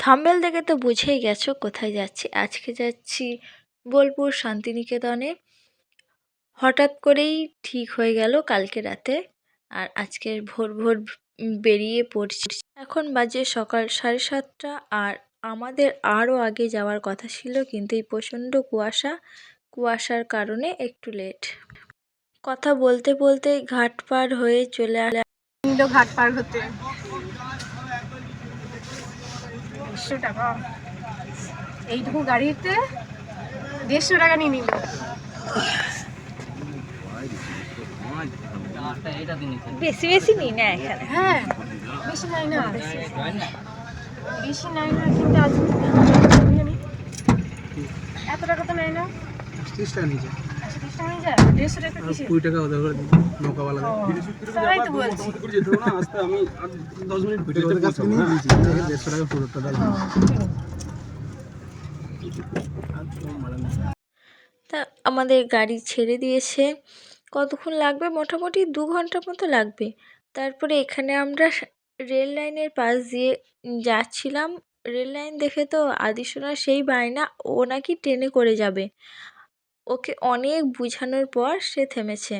Thumbnail দেখে তো বুঝেই গেছো কোথায় যাচ্ছি। আজকে যাচ্ছি বোলপুর শান্তিনিকেতনে। হঠাৎ করেই ঠিক হয়ে গেল কালকে রাতে আর আজকে ভোর ভোর বেরিয়ে পড়ছি। এখন বাজে সকাল সাড়ে সাতটা আর আমাদের আরও আগে যাওয়ার কথা ছিল কিন্তু এই প্রচণ্ড কুয়াশা, কুয়াশার কারণে একটু লেট কথা বলতে বলতে ঘাট পার হয়ে চলে আলে নিল ঘাট পার হতে। দেড়শো টাকা। এইটুকু গাড়িতে দেড়শো টাকা নিয়ে নিল বেশি বেশি নিই না এখানে। হ্যাঁ বেশি নাই না। বেশি নাই না কিন্তু আজ জানি এত টাকা তো নেয় না। তিরিশ টাকা নিচে একশো তিরিশ যায় দেড়শো টাকা কিসে কুড়ি টাকা ওদের করে নৌকাওয়ালা তাই তো বলছি ওদের কাছ থেকে নিয়ে দিয়েছি দেড়শো টাকা পুরোটা দাম তা আমাদের গাড়ি ছেড়ে দিয়েছে। কতক্ষণ লাগবে? মোটামুটি দু ঘণ্টার মতো লাগবে। তারপরে এখানে আমরা রেল লাইনের পাশ দিয়ে যাচ্ছিলাম। রেল লাইন দেখে তো আদিশোনা সেই বায়না ও নাকি ট্রেনে করে যাবে। ওকে অনেক বোঝানোর পর সে থেমেছে।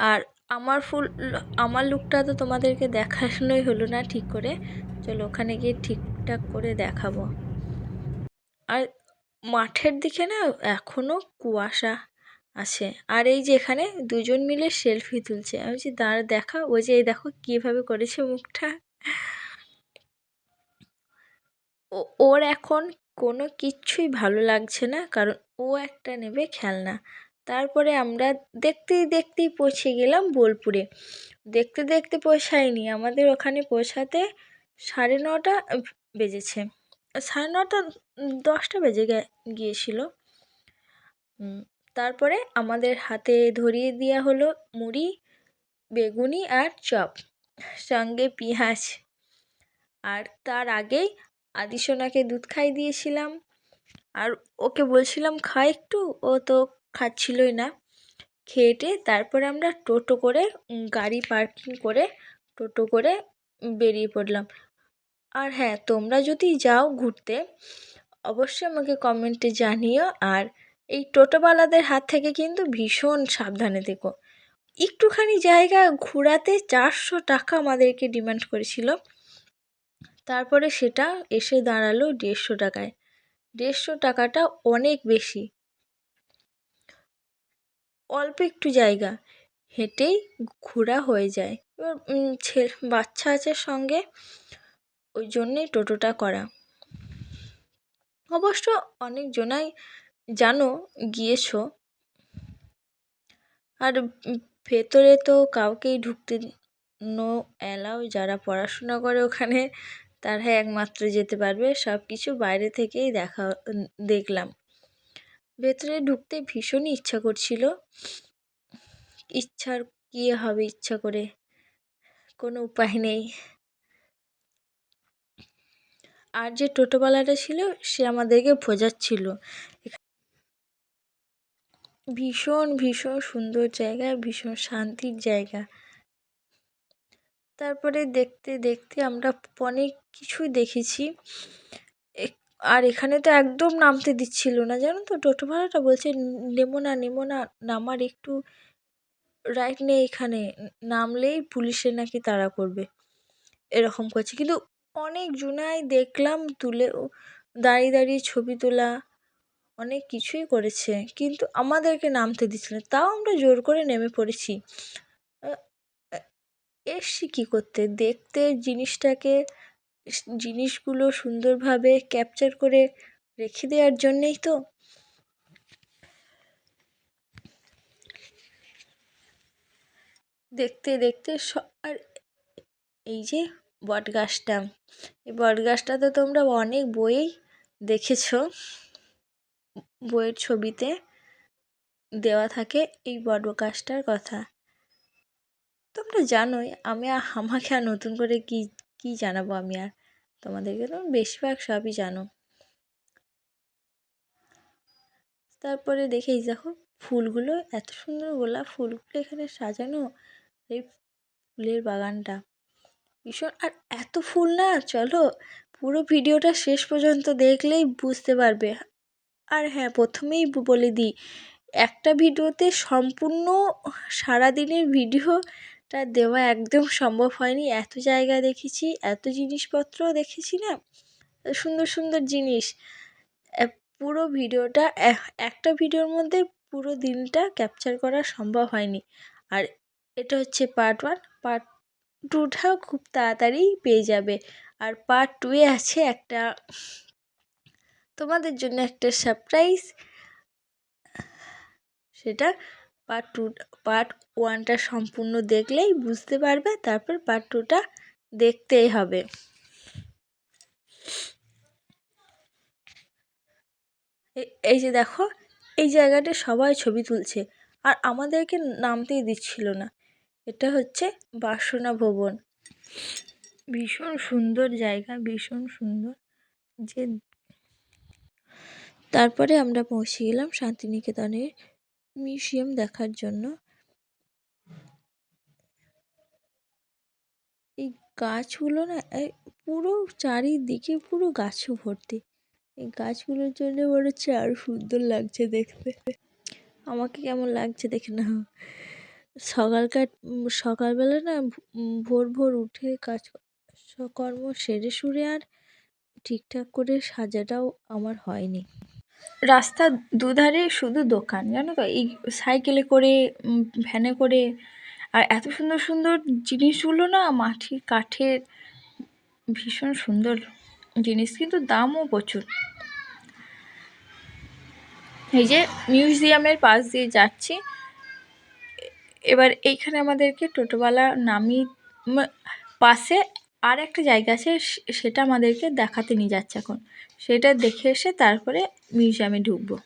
আর আমার ফুল, আমার লুকটা তো তোমাদেরকে দেখানোই হলো না ঠিক করে। চলো ওখানে গিয়ে ঠিকঠাক করে দেখাবো। আর মাঠের দিকে না এখনও কুয়াশা আছে। আর এই যে এখানে দুজন মিলে সেলফি তুলছে। আমি বলছি, দাঁড়, দেখা। ওই যে, এই দেখো কীভাবে করেছে মুখটা। ওর এখন কোনো কিচ্ছুই ভালো লাগছে না, কারণ ও একটা নেবে খেলনা। তারপরে আমরা দেখতেই দেখতেই পৌঁছে গেলাম বোলপুরে। দেখতে দেখতে পৌঁছায়নি। আমাদের ওখানে পৌঁছাতে সাড়ে নটা বেজেছে। সাড়ে নটা দশটা বেজে গিয়েছিল। তারপরে আমাদের হাতে ধরিয়ে দেওয়া হলো মুড়ি, বেগুনি আর চপ, সঙ্গে পেঁয়াজ। আর তার আগেই আদিসোনাকে দুধ খাই দিয়েছিলাম। আর ওকে বলছিলাম, খা একটু। ও তো খাচ্ছিলই না। খেয়েটে তারপরে আমরা টোটো করে গাড়ি পার্কিং করে টোটো করে বেরিয়ে পড়লাম। আর হ্যাঁ তোমরা যদি যাও ঘুরতে, অবশ্যই আমাকে কমেন্টে জানিও। আর এই টোটোওয়ালাদের হাত থেকে কিন্তু ভীষণ সাবধানে থেকো। একটুখানি জায়গা ঘোরাতে চারশো টাকা আমাদেরকে ডিমান্ড করেছিল। তারপরে সেটা এসে দাঁড়াল দেড়শো টাকায়। দেড়শো টাকাটা অনেক বেশি। অল্প একটু জায়গা। হেঁটেই ঘোরা হয়ে যায়। এবার ছে বাচ্চা আছে সঙ্গে, ওই জন্যেই টোটোটা করা। অবশ্য অনেকজনাই জানো গিয়েছো। আর ভেতরে তো কাউকেই ঢুকতে নো অ্যালাও যারা পড়াশোনা করে ওখানে তারা একমাত্র যেতে পারবে। সব কিছু বাইরে থেকেই দেখা দেখলাম। ভেতরে ঢুকতে ভীষণই ইচ্ছা করছিল। ইচ্ছার কী হবে ইচ্ছা করে? কোনো উপায় নেই। আর যে টোটোওয়ালাটা ছিল, সে আমাদেরকে ভোজাচ্ছিল। ভীষণ ভীষণ সুন্দর জায়গা, ভীষণ শান্তির জায়গা। তারপরে দেখতে দেখতে আমরা অনেক কিছুই দেখেছি। আর এখানে তো একদম নামতে দিচ্ছিল না, জানো তো? টোটো ভাড়াটা বলছে, নেমো না নেমো না, নামার একটু রাইট নেই এখানে। নামলেই পুলিশে নাকি তাড়া করবে। এরকম করছে। কিন্তু অনেক জনাই দেখলাম তুলে দাঁড়িয়ে দাঁড়িয়ে ছবি তোলা, অনেক কিছুই করেছে। কিন্তু আমাদেরকে নামতে দিচ্ছিল না। তাও আমরা জোর করে নেমে পড়েছি। এসছি কী করতে? দেখতে জিনিসটাকে জিনিসগুলো সুন্দরভাবে ক্যাপচার করে রেখে দেওয়ার জন্যেই তো। দেখতে দেখতে আর এই যে বট গাছটা এই বট গাছটা তো তোমরা অনেক বইয়েই দেখেছ। বইয়ের ছবিতে দেওয়া থাকে এই বট গাছটার কথা। তোমরা জানোই আমি আর আমাকে আর নতুন করে কী কী জানাব আমি আর? তোমাদেরকে তো বেশিরভাগ সবই জানো। তারপরে দেখেই দেখো, ফুলগুলো, এত সুন্দর গোলাপ ফুলগুলো এখানে সাজানো এই ফুলের বাগানটা। ভীষণ, আর এত ফুল না, চলো পুরো ভিডিওটা শেষ পর্যন্ত দেখলেই বুঝতে পারবে। আর হ্যাঁ প্রথমেই বলে দিই, একটা ভিডিওতে সম্পূর্ণ সারাদিনের ভিডিওটা দেওয়া একদম সম্ভব হয়নি। এত জায়গা দেখেছি, এত জিনিসপত্র দেখেছি না। সুন্দর সুন্দর জিনিস। পুরো ভিডিওটা একটা ভিডিওর মধ্যে পুরো দিনটা ক্যাপচার করা সম্ভব হয়নি। আর এটা হচ্ছে পার্ট ওয়ান পার্ট টুটাও খুব তাড়াতাড়িই পেয়ে যাবে। আর পার্ট টুয়ে আছে একটা তোমাদের জন্য একটা সারপ্রাইজ সেটা পার্ট টু পার্ট ওয়ানটা সম্পূর্ণ দেখলেই বুঝতে পারবে, তারপর পার্ট টুটা দেখতেই হবে। এই যে দেখো, এই জায়গাটা সবাই ছবি তুলছে, আর আমাদেরকে নামতেই দিচ্ছিল না। এটা হচ্ছে বাসনা ভবন। ভীষণ সুন্দর জায়গা, ভীষণ সুন্দর। যে, তারপরে আমরা পৌঁছে গেলাম শান্তিনিকেতনের মিউজিয়াম দেখার জন্য। এই গাছগুলো না পুরো চারিদিকে পুরো গাছে ভর্তি। এই গাছগুলোর জন্য মনে হচ্ছে আরও সুন্দর লাগছে দেখতে। আমাকে কেমন লাগছে দেখে না সকালকার সকালবেলা না ভোর ভোর উঠে কাজ কর্ম সেরে সুরে আর ঠিকঠাক করে সাজাটাও আমার হয়নি। রাস্তার দুধারে শুধু দোকান, জানো তো? এই সাইকেলে করে ভ্যানে করে, আর এত সুন্দর সুন্দর জিনিসগুলো না মাটির কাঠের ভীষণ সুন্দর জিনিস, কিন্তু দামও প্রচুর। এই যে মিউজিয়ামের পাশ দিয়ে যাচ্ছি। এবার এইখানে আমাদেরকে টোটোওয়ালা নামিয়ে পাশে আর একটা জায়গা আছে সেটা আমাদেরকে দেখাতে নিয়ে যাচ্ছে এখন। সেটা দেখে এসে তারপরে মিউজিয়ামে ঢুকবো।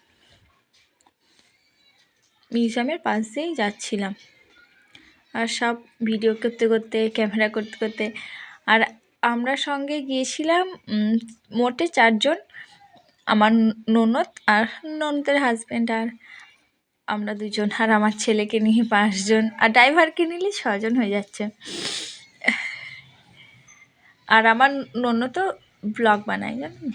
মিউজিয়ামের পাশ দিয়েই যাচ্ছিলাম। আর সব ভিডিও করতে করতে ক্যামেরা করতে করতে, আর আমরা সঙ্গে গিয়েছিলাম মোটে চারজন, আমার ননদ আর ননদের হাজব্যান্ড আর আমরা দুজন, আর আমার ছেলেকে নিয়ে পাঁচজন, আর ড্রাইভারকে নিলে ছজন হয়ে যাচ্ছে। আর আমার নন্য তো ব্লগ বানায়, জানেন?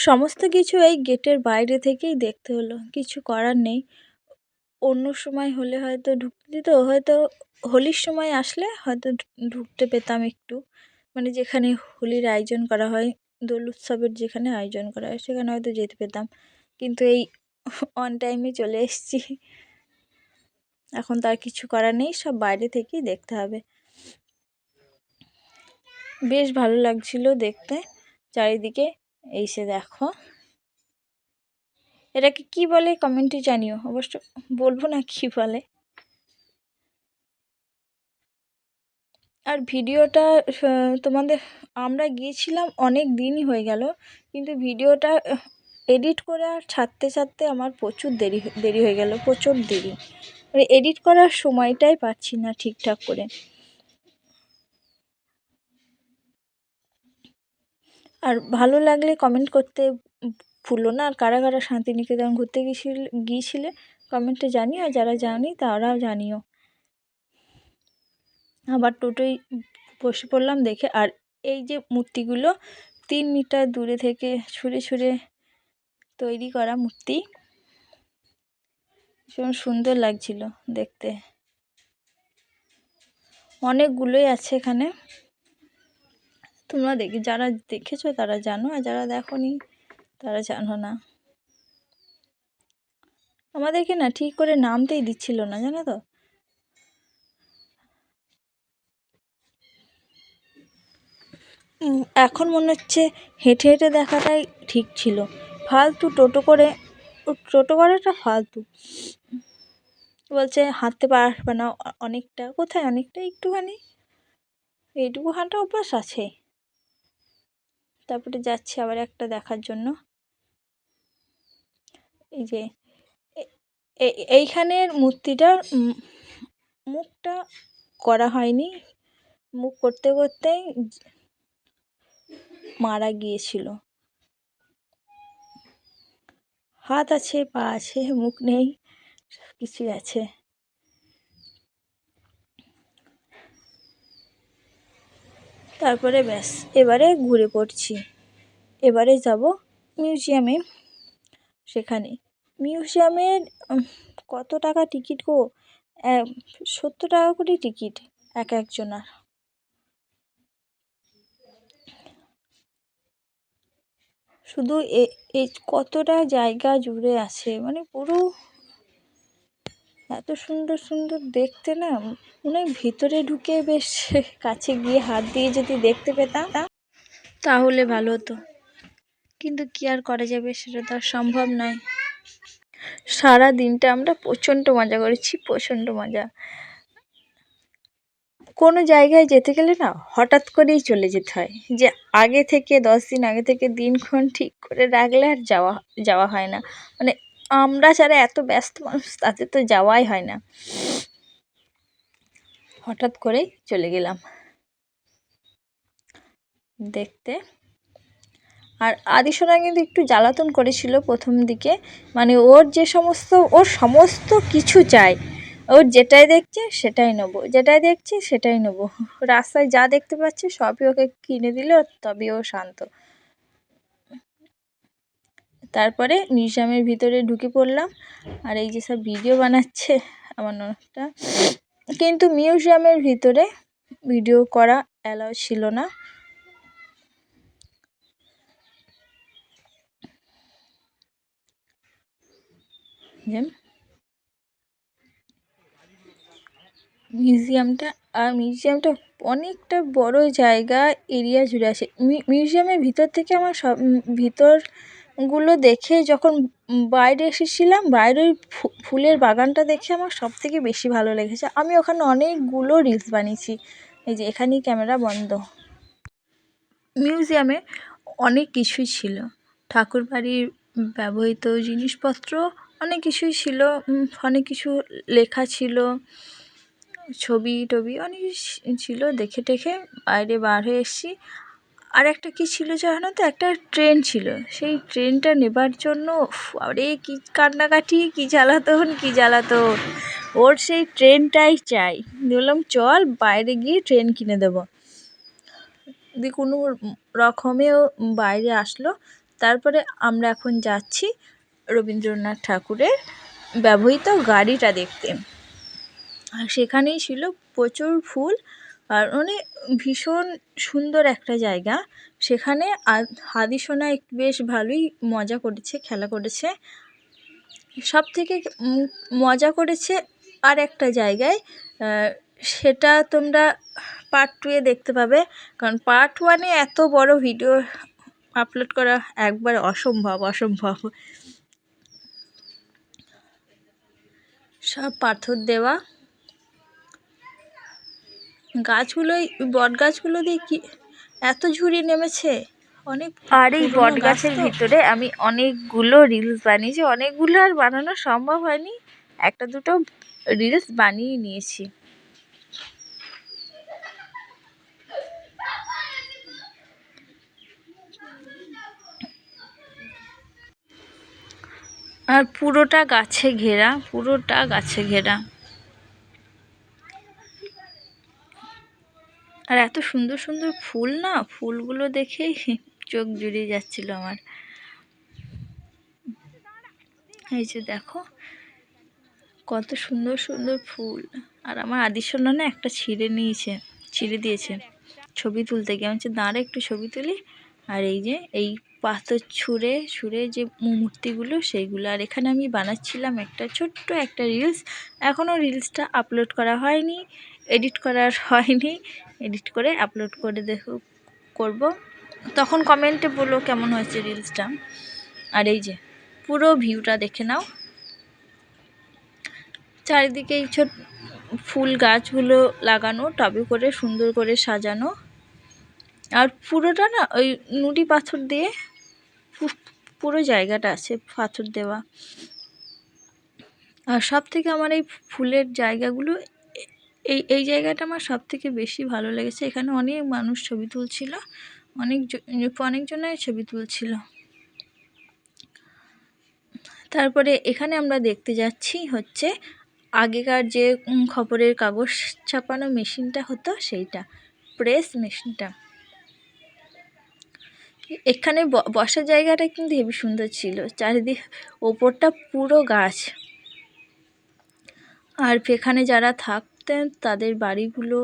সমস্ত কিছু এই গেটের বাইরে থেকেই দেখতে হলো। কিছু করার নেই। অন্য সময় হলে হয়তো ঢুকতে দিত, হয়তো হোলির সময় আসলে হয়তো ঢুকতে পেতাম একটু। মানে যেখানে হোলির আয়োজন করা হয়, দোল উৎসবের যেখানে আয়োজন করা হয়, সেখানে হয়তো যেতে পেতাম। কিন্তু এই অন টাইমে চলে এসেছি। এখন তার কিছু করার নেই, সব বাইরে থেকেই দেখতে হবে। বেশ ভালো লাগছিল দেখতে, চারিদিকে। এসে দেখো। এটাকে কি বলে? কমেন্টে জানিও। অবশ্য বলব না কি বলে। আর ভিডিওটা তোমাদের, আমরা গিয়েছিলাম অনেক দিনই হয়ে গেল, কিন্তু ভিডিওটা এডিট করে আর ছাড়তে ছাড়তে আমার প্রচুর দেরি দেরি হয়ে গেল, প্রচুর দেরি। মানে এডিট করার সময়টাই পাচ্ছি না ঠিকঠাক করে। আর ভালো লাগলে কমেন্ট করতে ভুলো না। আর কারা কারা শান্তিনিকেতন ঘুরতে গিয়েছিল, গিয়েছিলে কমেন্টে জানিও। আর যারা জানি তারাও জানিও। আবার টোটোয় বসে পড়লাম দেখে। আর এই যে মূর্তিগুলো, তিন মিটার দূরে থেকে ছুঁড়ে ছুঁড়ে তৈরি করা মূর্তি। ভীষণ সুন্দর লাগছিল দেখতে। অনেকগুলোই আছে এখানে। তোমরা দেখে, যারা দেখেছ তারা জানো, আর যারা দেখোনি তারা জানো না। আমাদেরকে না ঠিক করে নামতেই দিচ্ছিল না, জানো তো? এখন মনে হচ্ছে হেঁটে হেঁটে দেখাটাই ঠিক ছিল। ফালতু টোটো করে, টোটো করাটা ফালতু। বলছে, হাঁটতে পারবে না অনেকটা। কোথায়? অনেকটা একটুখানি? এইটুকু হাঁটা অভ্যাস আছে। তারপরে যাচ্ছি আবার একটা দেখার জন্য। এই যে এইখানের মূর্তিটার মুখটা করা হয়নি। মুখ করতে করতেই মারা গিয়েছিল। হাত আছে, পা আছে, মুখ নেই সব কিছুই আছে। তারপরে ব্যাস, এবারে ঘুরে পড়ছি। এবারে যাব মিউজিয়ামে। সেখানে। মিউজিয়ামের কত টাকা টিকিট গো? সত্তর টাকা করে টিকিট, এক একজনার। শুধু এ এই কতটা জায়গা জুড়ে আছে? মানে পুরো এত সুন্দর সুন্দর দেখতে না, মনে হয় ভিতরে ঢুকে বেশ কাছে গিয়ে হাত দিয়ে যদি দেখতে পেতাম, তাহলে ভালো হতো। কিন্তু কি আর করা যাবে, সেটা তো আর সম্ভব নয়। সারা দিনটা আমরা প্রচণ্ড মজা করেছি, প্রচণ্ড মজা। কোনো জায়গায় যেতে গেলে না, হঠাৎ করেই চলে যেতে হয়। যে আগে থেকে, দশ দিন আগে থেকে দিনক্ষণ ঠিক করে রাখলে আর যাওয়া যাওয়া হয় না। মানে আমরা যারা এত ব্যস্ত মানুষ, তাতে তো যাওয়াই হয় না। হঠাৎ করেই চলে গেলাম। দেখতে। আর আদিসোনা কিন্তু একটু জ্বালাতন করেছিল প্রথম দিকে। মানে ওর যে সমস্ত, ওর সমস্ত কিছু চাই, ওর যেটাই দেখছে সেটাই নেব, যেটাই দেখছে সেটাই নেব। রাস্তায় যা দেখতে পাচ্ছে সবই ওকে কিনে দিলে তবে ও শান্ত। তারপরে মিউজিয়ামের ভিতরে ঢুকে পড়লাম। আর এই যে সব ভিডিও বানাচ্ছে আমার ননদটা। কিন্তু মিউজিয়ামের ভিতরে ভিডিও করা অ্যালাউ ছিল না। মিউজিয়ামটা, আর মিউজিয়ামটা অনেকটা বড় জায়গা, এরিয়া জুড়ে আছে। মিউজিয়ামের ভিতর থেকে আমার সব ভিতরগুলো দেখে যখন বাইরে এসেছিলাম, বাইরে বাইরের ফুলের বাগানটা দেখে আমার সব থেকে বেশি ভালো লেগেছে। আমি ওখানে অনেকগুলো রিলস বানিয়েছি। এই যে এখানেই ক্যামেরা বন্ধ। মিউজিয়ামে অনেক কিছুই ছিল। ঠাকুর বাড়ির ব্যবহৃত জিনিসপত্র অনেক কিছুই ছিল। অনেক কিছু লেখা ছিল। ছবি টবি অনেক ছিল। দেখে টেখে বাইরে বার হয়ে এসেছি। আর একটা কী ছিল জানো তো? একটা ট্রেন ছিল। সেই ট্রেনটা নেবার জন্য আরে কী কান্নাকাটি, কী জ্বালাতন কী জ্বালাতন। ওর সেই ট্রেনটাই চাই। বললাম, চল, বাইরে গিয়ে ট্রেন কিনে দেবো। দিয়ে কোনো রকমেও বাইরে আসলো। তারপরে আমরা এখন যাচ্ছি রবীন্দ্রনাথ ঠাকুরের ব্যবহৃত গাড়িটা দেখতে। আর সেখানেই ছিল প্রচুর ফুল। আর মানে ভীষণ সুন্দর একটা জায়গা। সেখানে হাদিসোনা বেশ ভালোই মজা করেছে, খেলা করেছে। সব থেকে মজা করেছে আর একটা জায়গায় সেটা তোমরা পার্ট টুয়ে দেখতে পাবে। কারণ পার্ট ওয়ানে এত বড় ভিডিও আপলোড করা একবার অসম্ভব অসম্ভব। সব পাথর দেওয়া। গাছগুলোই বট গাছগুলো দিয়ে কি এত ঝুড়ি নেমেছে? অনেক আর এই বট গাছের ভিতরে আমি অনেকগুলো রিলস বানিয়েছি। অনেকগুলো আর বানানো সম্ভব হয়নি। একটা দুটো রিলস বানিয়ে নিয়েছি। আর পুরোটা গাছে ঘেরা পুরোটা গাছে ঘেরা। আর এত সুন্দর সুন্দর ফুল না, ফুলগুলো দেখেই চোখ জুড়িয়ে যাচ্ছিল আমার। এই যে দেখো, কত সুন্দর সুন্দর ফুল। আর আমার আদিসোনা না একটা ছিঁড়ে নিয়েছে, ছিঁড়ে দিয়েছে। ছবি তুলতে গিয়ে, আমি দাঁড়া, একটু ছবি তুলি। আর এই যে, এই পাথর ছুঁড়ে ছুঁড়ে যে মূর্তিগুলো, সেইগুলো। আর এখানে আমি বানাচ্ছিলাম একটা ছোট্ট একটা রিলস। এখনও রিলসটা আপলোড করা হয়নি। এডিট করার হয়নি। এডিট করে আপলোড করে দেখো, করব। তখন কমেন্টে বলো কেমন হয়েছে রিলসটা আর এই যে, পুরো ভিউটা দেখে নাও। চারিদিকে এই ছোট ফুল গাছগুলো লাগানো, টবে করে সুন্দর করে সাজানো। আর পুরোটা না ওই নুটি পাথর দিয়ে পুরো জায়গাটা আছে, পাথর দেওয়া। আর সব থেকে আমার এই ফুলের জায়গাগুলো এই এই জায়গাটা আমার সব থেকে বেশি ভালো লেগেছে। এখানে অনেক মানুষ ছবি তুলছিল, অনেক অনেকজনের ছবি তুলছিল। তারপরে এখানে আমরা দেখতে যাচ্ছি হচ্ছে, আগেকার যে খবরের কাগজ ছাপানো মেশিনটা হতো সেইটা, প্রেস মেশিনটা। এখানে বসার জায়গাটা কিন্তু হেবি সুন্দর ছিল, চারিদিক, ওপরটা পুরো গাছ। আর এখানে যারা থাকতেন তাদের বাড়িগুলো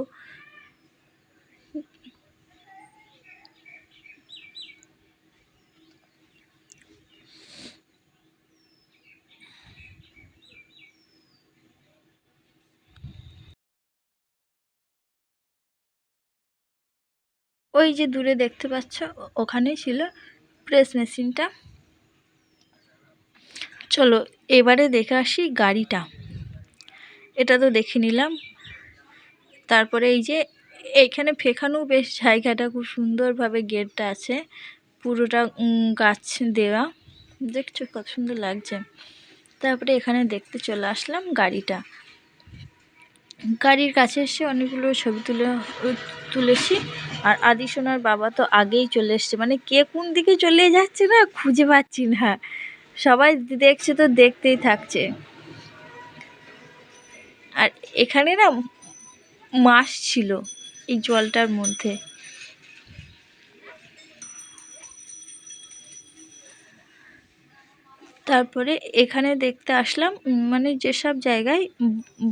ওই যে দূরে দেখতে পাচ্ছ ও- ওখানেই ছিল প্রেস মেশিনটা। চলো, এবারে দেখে আসি গাড়িটা। এটা তো দেখে নিলাম। তারপরে এই যে এইখানে ফেখানো বেশ জায়গাটা খুব সুন্দরভাবে গেটটা আছে। পুরোটা গাছ দেওয়া। দেখছ কত সুন্দর লাগছে। তারপরে এখানে দেখতে চলে আসলাম গাড়িটা। গাড়ির কাছে এসে অনেকগুলো ছবি তুলে, তুলেছি। আর আদি সোনার বাবা তো আগেই চলে এসছে। মানে কে কোন দিকে চলে যাচ্ছে না খুঁজে পাচ্ছি না। সবাই দেখছে তো দেখতেই থাকছে। আর এখানে না মাছ ছিল এই জলটার মধ্যে। তারপরে এখানে দেখতে আসলাম মানে যেসব জায়গায়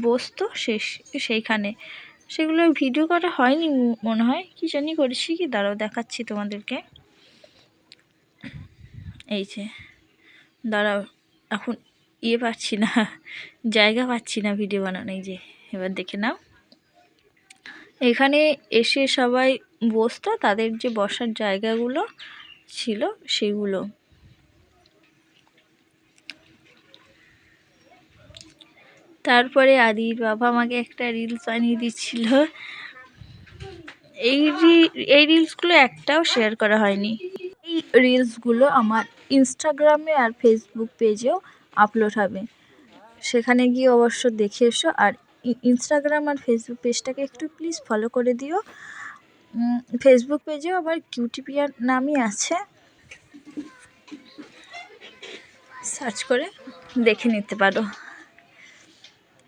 বসতো শেষ, সেইখানে। সেগুলো ভিডিও করা হয়নি মনে হয়। কি জানি করেছি কি? দাঁড়াও, দেখাচ্ছি তোমাদেরকে। এই যে, দাঁড়াও, এখন ইয়ে পাচ্ছি না, জায়গা পাচ্ছি না ভিডিও বানানো, এই যে, এবার দেখে নাও। এখানে এসে সবাই বসতো, তাদের যে বসার জায়গাগুলো ছিল সেগুলো। তারপরে আদির বাবা আমাকে একটা রিলস বানিয়ে দিচ্ছিল। এই এই রিলসগুলো একটাও শেয়ার করা হয়নি। এই রিলসগুলো আমার ইনস্টাগ্রামে আর ফেসবুক পেজেও আপলোড হবে। সেখানে গিয়ে অবশ্য দেখে এসো, আর ইনস্টাগ্রাম আর ফেসবুক পেজটাকে একটু প্লিজ ফলো করে দিও। ফেসবুক পেজেও আবার কিউটিপিয়ার নামই আছে। সার্চ করে দেখে নিতে পারো।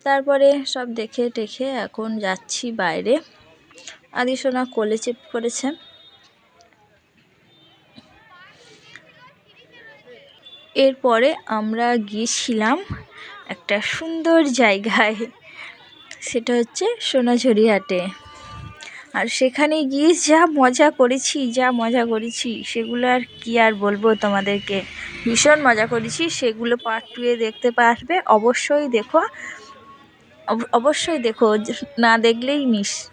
তারপরে সব দেখে টেখে এখন যাচ্ছি বাইরে। আদিসোনা কোলে চেপ করেছে এরপরে আমরা গিয়েছিলাম একটা সুন্দর জায়গায়। সেটা হচ্ছে সোনাঝুরি হাটে। আর সেখানে গিয়ে যা মজা করেছি, যা মজা করেছি, সেগুলো আর কি আর বলব তোমাদেরকে? ভীষণ মজা করেছি, সেগুলো পার্ট টুয়ে দেখতে পারবে। অবশ্যই দেখো। অব- অবশ্যই দেখো। না দেখলেই মিস